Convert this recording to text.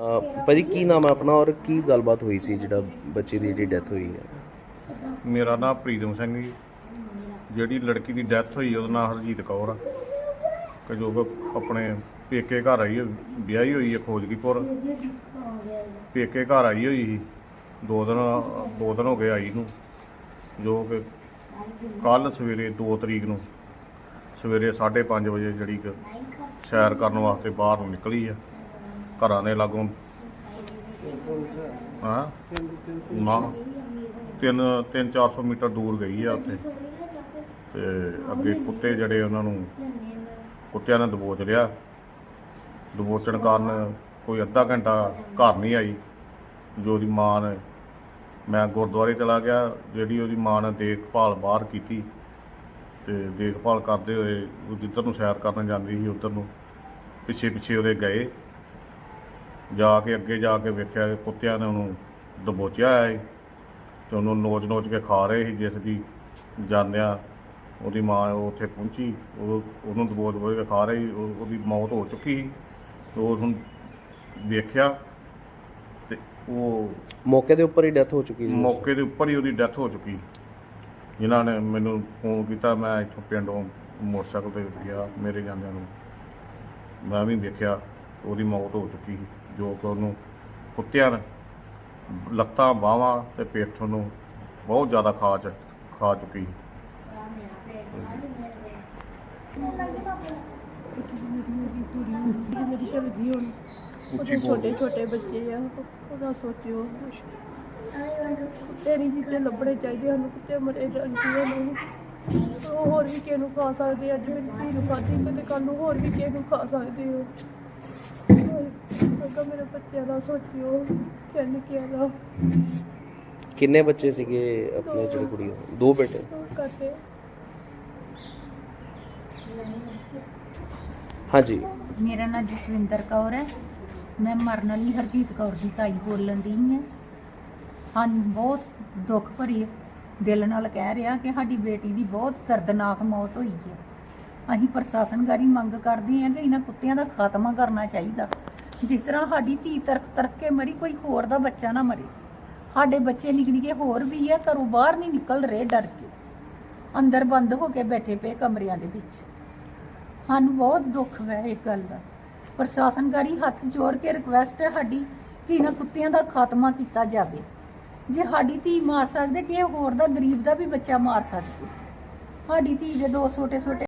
ਅਹ ਭਾਜੀ ਕੀ ਨਾਮ ਹੈ ਆਪਣਾ ਔਰ ਕੀ ਗੱਲਬਾਤ ਹੋਈ ਸੀ ਜਿਹੜਾ ਬੱਚੇ ਦੀ ਜਿਹੜੀ ਡੈਥ ਹੋਈ ਹੈ? ਮੇਰਾ ਨਾਮ ਪ੍ਰੀਤਮ ਸਿੰਘ ਜੀ। ਜਿਹੜੀ ਲੜਕੀ ਦੀ ਡੈਥ ਹੋਈ ਉਹਦਾ ਨਾਮ ਹਰਜੀਤ ਕੌਰ ਆ। ਕਿ ਜੋ ਆਪਣੇ ਪੇਕੇ ਘਰ ਆਈ ਹੈ, ਵਿਆਹੀ ਹੋਈ ਹੈ ਖੋਜਗੀਪੁਰ। ਪੇਕੇ ਘਰ ਆਈ ਹੋਈ ਸੀ। ਦੋ ਦਿਨ ਦੋ ਦਿਨ ਹੋ ਗਏ ਆਈ ਨੂੰ। ਜੋ ਕਿ ਕੱਲ ਸਵੇਰੇ 2 ਤਰੀਕ ਨੂੰ ਸਵੇਰੇ 5:30 ਵਜੇ ਜਿਹੜੀ ਸੈਰ ਕਰਨ ਵਾਸਤੇ ਬਾਹਰ ਨੂੰ ਨਿਕਲੀ ਆ। ਘਰਾਂ ਦੇ ਲਾਗੋਂ। ਹਾਂ? ਨਾ। ਤਿੰਨ ਤਿੰਨ 400 ਮੀਟਰ ਦੂਰ ਗਈ ਆ ਉੱਥੇ। ਤੇ ਅੱਗੇ ਕੁੱਤੇ ਜਿਹੜੇ ਉਹਨਾਂ ਨੂੰ ਕੁੱਤਿਆਂ ਨੇ ਦਬੋਚ ਲਿਆ। ਦਬੋਚਣ ਕਾਰਨ ਕੋਈ ਅੱਧਾ ਘੰਟਾ ਘਰ ਨਹੀਂ ਆਈ। ਜੋ ਉਹਦੀ ਮਾਂ ਨੇ, ਮੈਂ ਗੁਰਦੁਆਰੇ ਚਲਾ ਗਿਆ, ਜਿਹੜੀ ਉਹਦੀ ਮਾਂ ਨੇ ਦੇਖਭਾਲ ਬਾਹਰ ਕੀਤੀ। ਤੇ ਦੇਖਭਾਲ ਕਰਦੇ ਹੋਏ ਉਹ ਜਿੱਧਰ ਨੂੰ ਸੈਰ ਕਰਨ ਜਾਂਦੀ ਸੀ, ਉਧਰ ਨੂੰ ਪਿੱਛੇ ਪਿੱਛੇ ਉਹਦੇ ਗਏ। ਜਾ ਕੇ ਅੱਗੇ ਜਾ ਕੇ ਵੇਖਿਆ ਕਿ ਕੁੱਤਿਆਂ ਨੇ ਉਹਨੂੰ ਦਬੋਚਿਆ ਹੈ ਤੇ ਉਹਨੂੰ ਨੋਚ-ਨੋਚ ਕੇ ਖਾ ਰਹੇ ਸੀ ਜਿਸ ਦੀ ਜਾਂਦਿਆਂ ਉਹਦੀ ਮਾਂ ਉੱਥੇ ਪਹੁੰਚੀ ਉਹ ਉਹਨੂੰ ਦਬੋਚ ਬੋਚ ਕੇ ਖਾ ਰਹੀ ਉਹ- ਉਹਦੀ ਮੌਤ ਹੋ ਚੁੱਕੀ ਸੀ ਤੇ ਉਹ ਹੁਣ ਵੇਖਿਆ ਤੇ ਉਹ ਮੌਕੇ ਦੇ ਉੱਪਰ ਹੀ ਡੈਥ ਹੋ ਚੁੱਕੀ ਸੀ ਮੌਕੇ ਦੇ ਉੱਪਰ ਹੀ ਉਹਦੀ ਡੈਥ ਹੋ ਚੁੱਕੀ। ਜਿਨ੍ਹਾਂ ਨੇ ਮੈਨੂੰ ਫੋਨ ਕੀਤਾ ਮੈਂ ਇੱਥੋਂ ਪਿੰਡੋਂ ਮੋਟਰਸਾਈਕਲ ਤੇ ਗਿਆ ਮੇਰੇ ਜਾਂਦਿਆਂ ਨੂੰ। ਮੈਂ ਵੀ ਵੇਖਿਆ। ਉਹਦੀ ਮੌਤ ਹੋ ਚੁੱਕੀ ਸੀ, ਜੋ ਕਿ ਉਹਨੂੰ ਕੁੱਤਿਆਂ ਨੇ ਲੱਤਾਂ, ਬਾਹਾਂ ਤੇ ਪਿੱਠ ਨੂੰ ਬਹੁਤ ਜ਼ਿਆਦਾ ਖਾ ਚ, ਖਾ ਚੁੱਕੀ ਸੀ। ਮੇਰੀ ਚਲਦੀ ਹੁਣ ਉਹਦੇ ਛੋਟੇ ਛੋਟੇ ਬੱਚੇ ਆ, ਉਹਦਾ ਸੋਚਿਓ ਕੁਛ। ਤੇਰੀ ਜਿੱਤੇ ਲੱਭਣੇ ਚਾਹੀਦੇ ਹਨ, ਕਿਤੇ ਮਰੇ ਜਾਂਦੀ ਨਹੀਂ। ਉਹ ਹੋਰ ਵੀ ਕਿਸੇ ਨੂੰ ਖਾ ਸਕਦੇ ਆ। ਅੱਜ ਮੇਰੀ ਧੀ ਨੂੰ ਖਾਧੀ ਤੇ ਕੱਲ ਨੂੰ ਹੋਰ ਵੀ ਕਿਸੇ ਨੂੰ ਖਾ ਸਕਦੇ ਹੋ ਅਗਾ ਮੇਰੇ ਬੱਚਿਆਂ ਦਾ ਸੋਚਿਓ ਕਿੰਨ ਕਿਹਾ ਦਾ। ਕਿੰਨੇ ਬੱਚੇ ਸੀਗੇ ਆਪਣੇ ਜਿਹੜੇ ਕੁੜੀ ਦੇ? ਦੋ ਬੇਟੇ? ਕਰਦੇ ਹਾਂਜੀ। ਮੇਰਾ ਨਾਮ ਜਸਵਿੰਦਰ ਕੌਰ ਹੈ। ਮੈਂ ਮਰਨ ਵਾਲੀ ਹਰਜੀਤ ਕੌਰ ਦੀ ਤਾਈ ਬੋਲਣ ਦੀ ਹਾਂ। ਸਾਨੂੰ ਬਹੁਤ ਦੁੱਖ ਭਰੀ ਦਿਲ ਨਾਲ ਕਹਿ ਰਿਹਾ ਕਿ ਸਾਡੀ ਬੇਟੀ ਦੀ ਬਹੁਤ ਦਰਦਨਾਕ ਮੌਤ ਹੋਈ ਹੈ। ਅਸੀਂ ਪ੍ਰਸ਼ਾਸਨ ਗਾਰੀ ਮੰਗ ਕਰਦੇ ਹਾਂ ਕਿ ਇਹਨਾਂ ਕੁੱਤਿਆਂ ਦਾ ਖਾਤਮਾ ਕਰਨਾ ਚਾਹੀਦਾ। ਜਿਸ ਤਰ੍ਹਾਂ ਸਾਡੀ ਧੀ ਤਰਕ ਤਰਕ ਕੇ ਮਰੀ, ਕੋਈ ਹੋਰ ਦਾ ਬੱਚਾ ਨਾ ਮਰੇ। ਸਾਡੇ ਬੱਚੇ ਨਿੱਕੇ ਨਿੱਕੇ ਹੋਰ ਵੀ ਹੈ ਘਰੋਂ ਬਾਹਰ ਨਹੀਂ ਨਿਕਲ ਰਹੇ ਡਰ ਕੇ। ਅੰਦਰ ਬੰਦ ਹੋ ਕੇ ਬੈਠੇ ਪਏ ਕਮਰਿਆਂ ਦੇ ਵਿੱਚ। ਸਾਨੂੰ ਬਹੁਤ ਦੁੱਖ ਹੈ ਇਸ ਗੱਲ ਦਾ। ਪ੍ਰਸ਼ਾਸਨਕਾਰੀ ਹੱਥ ਜੋੜ ਕੇ ਰਿਕਵੈਸਟ ਹੈ ਸਾਡੀ ਕਿ ਇਹਨਾਂ ਕੁੱਤਿਆਂ ਦਾ ਖਾਤਮਾ ਕੀਤਾ ਜਾਵੇ। ਜੇ ਸਾਡੀ ਧੀ ਮਾਰ ਸਕਦੇ ਕਿ ਇਹ ਹੋਰ ਦਾ ਗਰੀਬ ਦਾ ਵੀ ਬੱਚਾ ਮਾਰ ਸਕਦੇ ਸਾਡੀ ਧੀ ਦੇ ਦੋ ਛੋਟੇ ਛੋਟੇ